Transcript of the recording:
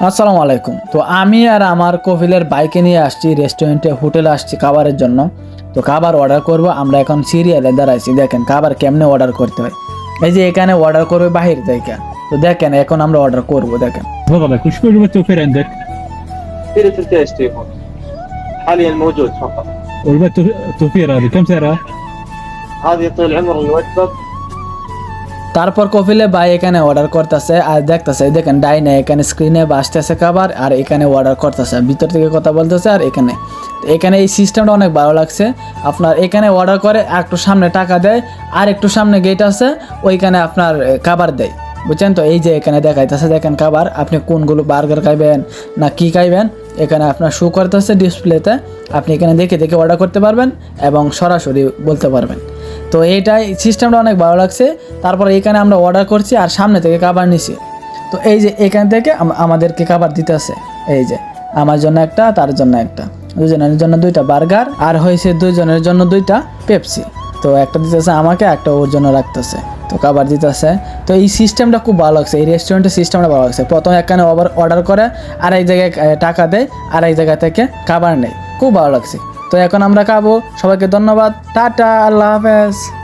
আসসালামু আলাইকুম তো আমি আর আমার কফিলের বাইকে নিয়ে আসছি রেস্টুরেন্টে হোটেলে আসছি খাবারের জন্য তো খাবার অর্ডার করব আমরা এখন সিরিয়ালে দাঁড়াইছি দেখেন খাবার কেমনে অর্ডার করতে হয় এই যে এখানে অর্ডার করবে বাহির থেকে তো দেখেন এখন আমরা অর্ডার করব দেখেন تفضلك وش وجبة توفير عندك؟ فيرة التيست يكون حاليا موجود فقط وجبة توف- توفير هذه كم سعرها؟ هذه طول عمر الوجبة তারপর কফিলে ভাই এখানে অর্ডার করতেছে, আর দেখতেছে দেখেন ডাইনে এখানে স্ক্রিনে বাসতেছে খাবার আর এখানে অর্ডার করতেছে, ভিতর থেকে কথা বলতেছে আর এখানে। এখানে এই সিস্টেমটা অনেক ভালো লাগছে। আপনার এখানে অর্ডার করে একটু সামনে টাকা দেয়, আর একটু সামনে গেট আছে, ওইখানে আপনার খাবার দেয়। বুঝছেন তো? এই যে এখানে দেখাইতেছে, দেখেন খাবার আপনি কোনগুলো বার্গার খাইবেন না কি খাইবেন, এখানে আপনার শো করতেছে ডিসপ্লেতে আপনি এখানে দেখে দেখে অর্ডার করতে পারবেন, এবং সরাসরি বলতে পারবেন। তো এইটাই সিস্টেমটা অনেক ভালো লাগছে। তারপর এখানে আমরা অর্ডার করছি আর সামনে থেকে খাবার নিছি। তো এই যে এখান থেকে আম- আমাদেরকে খাবার দিতেছে এই যে, আমার জন্য একটা, তার জন্য একটা। দুজনের জন্য দুইটা বার্গার আর হয়েছে দুইজনের জন্য দুইটা পেপসি। তো একটা দিতেছে আমাকে, একটা ওর জন্য রাখতেছে। তো খাবার দিতেছে। তো এই সিস্টেমটা খুব ভালো লাগছে। এই রেস্টুরেন্টের সিস্টেমটা ভালো লাগছে। প্রথমে এখানে অর্ডার করে আর এক জায়গায় টাকা দেয় আর এক জায়গা থেকে খাবার নেয়। খুব ভালো লাগছে। তো এখন আমরা খাব। সবাইকে ধন্যবাদ। টাটা আল্লাহ হাফেজ।